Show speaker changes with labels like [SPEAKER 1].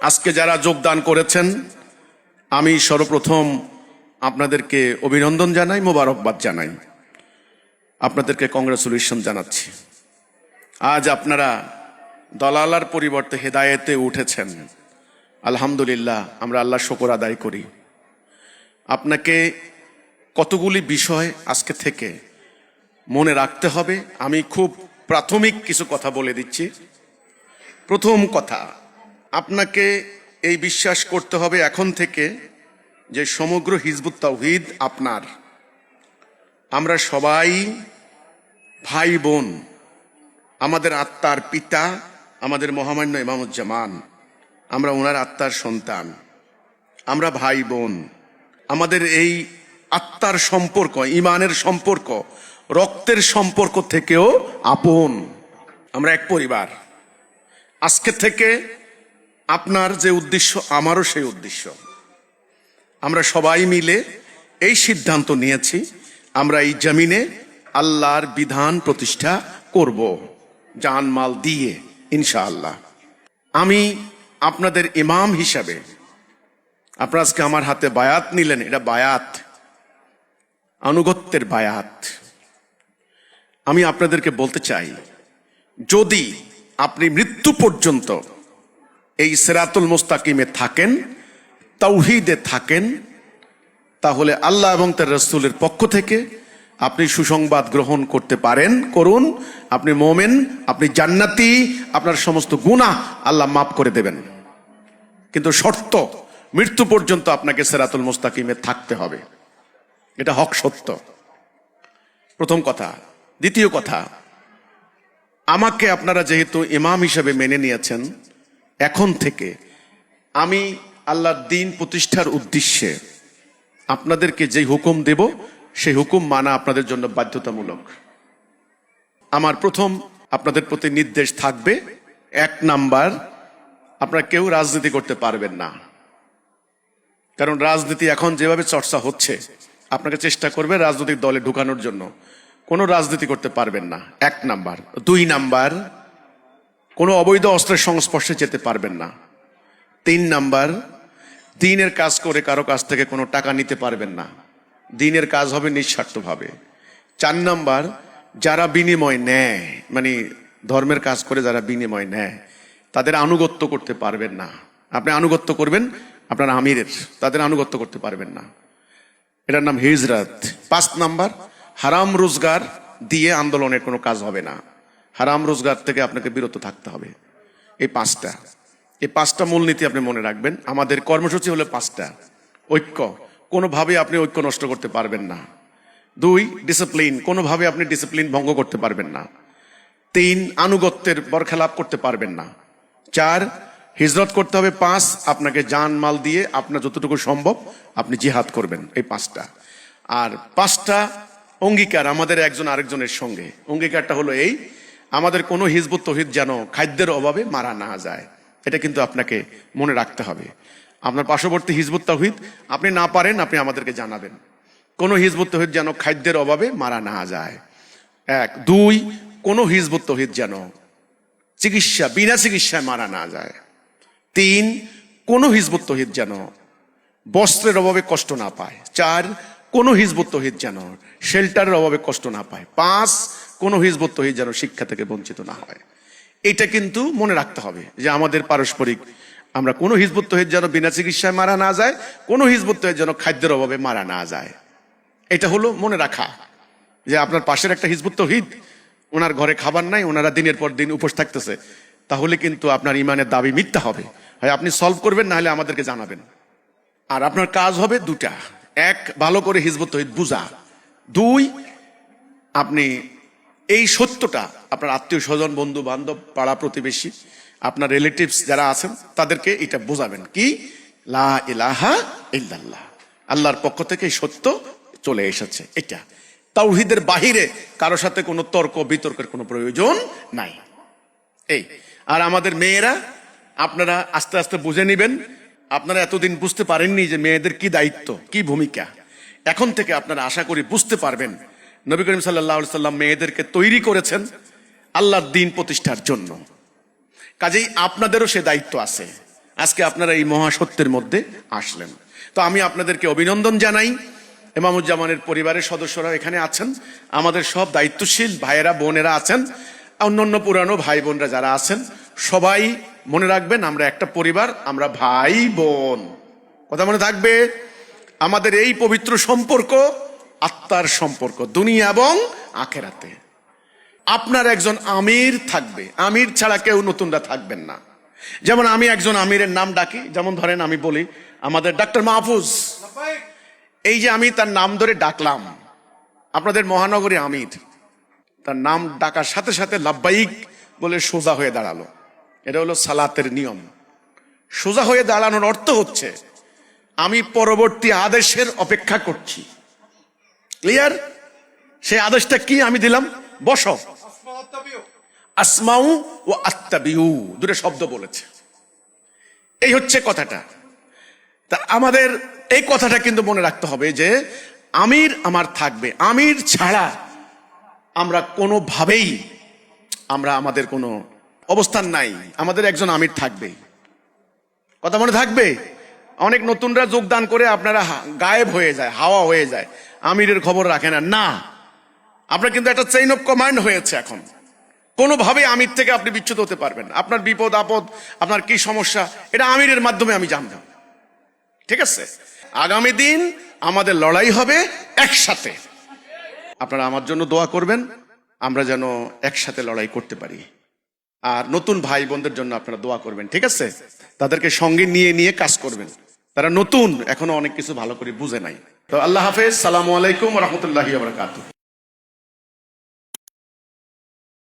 [SPEAKER 1] আজকে যারা যোগদান করেছেন, আমি সর্বপ্রথম আপনাদেরকে অভিনন্দন জানাই, মোবারকবাদ জানাই। আপনাদেরকে কংগ্রেচুলেশন জানাচ্ছি। আজ আপনারা দলালার পরিবর্তে হেদায়েতে উঠেছেন। আলহামদুলিল্লাহ, আমরা আল্লাহ শকর আদায় করি। আপনাকে কতগুলি বিষয় আজকে থেকে মনে রাখতে হবে, আমি খুব প্রাথমিক কিছু কথা বলে দিচ্ছি। প্রথম কথা আপনাকে এই বিশ্বাস করতে হবে এখন থেকে যে সমগ্র হিজবুত তাওহিদ আপনার। আমরা সবাই ভাই বোন, আমাদের আত্মার পিতা, আমাদের মহামান্য ইমামুজ্জামান, আমরা ওনার আত্মার সন্তান, আমরা ভাই বোন। আমাদের এই আত্মার সম্পর্ক, ইমানের সম্পর্ক, রক্তের সম্পর্ক থেকেও আপন। আমরা এক পরিবার। আজকে থেকে আপনার যে উদ্দেশ্য, আমারও সেই উদ্দেশ্য। আমরা সবাই মিলে এই সিদ্ধান্ত নিয়েছি, আমরা এই জমিনে আল্লাহর বিধান প্রতিষ্ঠা করব, জানমাল দিয়ে, ইনশাআল্লাহ। আমি আপনাদের ইমাম হিসাবে, আপনারা আজকে আমার হাতে বায়াত নিলেন, এটা বায়াত, আনুগত্যের বায়াত। আমি আপনাদেরকে বলতে চাই, যদি আপনি মৃত্যু পর্যন্ত এই সেরাতুল মোস্তাকিমে থাকেন তৌহিদে থাকেন, তাহলে আল্লাহ এবং তার রসুলের পক্ষ থেকে আপনি সুসংবাদ গ্রহণ করতে পারেন। করুন, আপনি মোমেন, আপনি জান্নাতি, আপনার সমস্ত গুণা আল্লাহ মাফ করে দেবেন। কিন্তু শর্ত, মৃত্যু পর্যন্ত আপনাকে সেরাতুল মোস্তাকিমে থাকতে হবে। এটা হক সত্য। প্রথম কথা। দ্বিতীয় কথা, আমাকে আপনারা যেহেতু ইমাম হিসেবে মেনে নিয়েছেন এখন থেকে আমি আল্লাহর দিন প্রতিষ্ঠার উদ্দেশ্যে আপনাদেরকে যে হুকুম দেব, সেই হুকুম মানা আপনাদের জন্য বাধ্যতামূলক। আমার প্রথম আপনাদের প্রতি নির্দেশ থাকবে, এক নাম্বার, আপনারা কেউ রাজনীতি করতে পারবেন না। কারণ রাজনীতি এখন যেভাবে চর্চা হচ্ছে, আপনাকে চেষ্টা করবে রাজনৈতিক দলে ঢুকানোর জন্য। কোনো রাজনীতি করতে পারবেন না, এক নাম্বার। দুই নাম্বার কোনো অবৈধ অস্ত্রের সংস্পর্শে যেতে পারবেন না। তিন নাম্বার, দিনের কাজ করে কারও কাছ থেকে কোনো টাকা নিতে পারবেন না। দিনের কাজ হবে নিঃস্বার্থভাবে। চার নাম্বার, যারা বিনিময় নেয় মানে ধর্মের কাজ করে যারা বিনিময় নেয়, তাদের আনুগত্য করতে পারবেন না। আপনি আনুগত্য করবেন, আপনার আমিরের, তাদের আনুগত্য করতে পারবেন না। এটার নাম হিজরত। পাঁচ নাম্বার, হারাম রোজগার দিয়ে আন্দোলনের কোনো কাজ হবে না। হারাম রোজগার থেকে আপনাকে বিরত থাকতে হবে। এই পাঁচটা। এই পাঁচটা মূলনীতি আপনি মনে রাখবেন। আমাদের কর্মসূচি হলো পাঁচটা। ঐক্য। কোনোভাবে আপনি ঐক্য নষ্ট করতে পারবেন না। দুই ডিসিপ্লিন কোনোভাবে আপনি ডিসিপ্লিন ভঙ্গ করতে পারবেন না। তিন, আনুগত্যের বরখেলাপ করতে পারবেন না। চার, হিজরত করতে হবে পাঁচ, আপনাকে জান মাল দিয়ে আপনার যতটুকু সম্ভব আপনি জিহাদ করবেন। এই পাঁচটা। আর পাঁচটা অঙ্গীকার আমাদের একজন আরেকজনের সঙ্গে। অঙ্গীকারটা হলো এই আমাদের কোনো হিজবুত তহিদ যেন খাদ্যের অভাবে মারা না যায়। এটা কিন্তু আপনাকে মনে রাখতে হবে। আপনার পার্শ্ববর্তী হিজবুত তহিদ, আপনি না পারেন, আপনি আমাদেরকে জানাবেন। কোনো হিজবুত তহিদ যেন খাদ্যের অভাবে মারা না যায়। এক, দুই, কোনো হিজবুত তহিদ যেন চিকিৎসা, বিনা চিকিৎসায় মারা না যায়। তিন, কোনো হিজবুত তহিদ যেন বস্ত্রের অভাবে কষ্ট না পায়। চার, কোনো হিজবুত তহিদ যেন শেল্টারের অভাবে কষ্ট না পায়। পাঁচ কোনো হিজবুত তহিদ যেন শিক্ষা থেকে বঞ্চিত না হয়। এটা কিন্তু মনে রাখতে হবে যে আমাদের পারস্পরিক, আমরা কোনো হিজবুত তহিদ যেন বিনা চিকিৎসায় মারা না যায়, কোনো হিজবুত তহিদ যেন খাদ্যের অভাবে মারা না যায়। এটা হলো মনে রাখা যে আপনার পাশের একটা হিজবুত তহিদ, ওনার ঘরে খাবার নাই, ওনারা দিনের পর দিন উপোস থাকতেছে, তাহলে কিন্তু আপনার ইমানের দাবি মিথ্যা হবে। হয় আপনি সলভ করবেন, না হলে আমাদেরকে জানাবেন। আর আপনার কাজ হবে দুটা। এক, ভালো করে হিজবুত তহিদ বুঝা। দুই, আপনি এই সত্যটা আপনার আত্মীয় স্বজন বন্ধু বান্ধব পাড়া প্রতিবেশী, আপনার রিলেটিভস যারা আছেন, তাদেরকে এটা বোঝাবেন কি? লা ইলাহা ইল্লাল্লাহ। আল্লাহর পক্ষ থেকে এই সত্য চলে এসেছে। এটা তাওহিদের বাহিরে কারও সাথে কোনো তর্ক, বিতর্কের কোনো প্রয়োজন নাই। এই, আর আমাদের মেয়েরা, আপনারা আস্তে আস্তে বুঝে নেবেন, আপনারা এতদিন বুঝতে পারেননি যে মেয়েদের কি দায়িত্ব, কি ভূমিকা। এখন থেকে আপনারা আশা করি বুঝতে পারবেন নবী করিম সাল্লাহ সাল্লাম মেয়েদেরকে তৈরি করেছেন আল্লাহর দিন প্রতিষ্ঠার জন্য। কাজেই আপনাদেরও সে দায়িত্ব আছে। আজকে আপনারা এই মহাসত্যের মধ্যে আসলেন। তো আমি আপনাদেরকে অভিনন্দন জানাই। এমামুজ্জামানের পরিবারের সদস্যরা এখানে আছেন। আমাদের সব দায়িত্বশীল ভাইয়েরা, বোনেরা আছেন। অন্যান্য পুরানো ভাই, বোনরা যারা আছেন, সবাই মনে রাখবেন আমরা একটা পরিবার, আমরা ভাই, বোন। কথা মনে থাকবে? আমাদের এই পবিত্র সম্পর্ক আত্মার সম্পর্ক, দুনিয়া এবং আখেরাতে। আপনার একজন আমির থাকবে। আমির ছাড়া কেউ নতুনরা থাকবেন না। যেমন আমি একজন আমিরের নাম ডাকি, যেমন ধরেন আমি বলি আমাদের ডাক্তার মাহফুজ। এই যে আমি তার নাম ধরে ডাকলাম, আপনাদের মহানগরী আমির, তার নাম ডাকার সাথে সাথে লাব্বাইক বলে সোজা হয়ে দাঁড়াল। এটা হলো সালাতের নিয়ম। সোজা হয়ে দাঁড়ানোর অর্থ হচ্ছে, আমি পরবর্তী আদেশের অপেক্ষা করছি। ক্লিয়ার সেই আদেশটা কি আমি দিলাম? বসো। আসমাউ ও আত্মাবিউ দুটো শব্দ বলেছে। এই হচ্ছে কথাটা। তা আমাদের এই কথাটা কিন্তু মনে রাখতে হবে যে, আমির আমার থাকবে। আমির ছাড়া আমরা কোনোভাবেই, আমরা আমাদের কোনো অবস্থান নাই। আমাদের একজন আমির থাকবে। কথা মনে থাকবে? অনেক নতুনরা যোগদান করে আপনারা গায়েব হয়ে যায়, হাওয়া হয়ে যায়। আমিরের খবর রাখে না। না। আপনার কিন্তু একটা চেইন অফ কমান্ড হয়েছে এখন। কোনোভাবে আমির থেকে আপনি বিচ্ছুত হতে পারবেন আপনার বিপদ, আপদ, আপনার কি সমস্যা, এটা আমিরের মাধ্যমে আমি জানতাম। ঠিক আছে? আগামী দিন আমাদের লড়াই হবে একসাথে। আপনারা আমার জন্য দোয়া করবেন, আমরা যেন একসাথে লড়াই করতে পারি। আর নতুন ভাই বোনদের জন্য আপনারা দোয়া করবেন, ঠিক আছে? তাদেরকে সঙ্গে নিয়ে নিয়ে কাজ করবেন। তারা নতুন, এখনও অনেক কিছু ভালো করে বুঝে নাই। তো আল্লাহ হাফেজ সালামু আলাইকুম রহমতুল্লাহ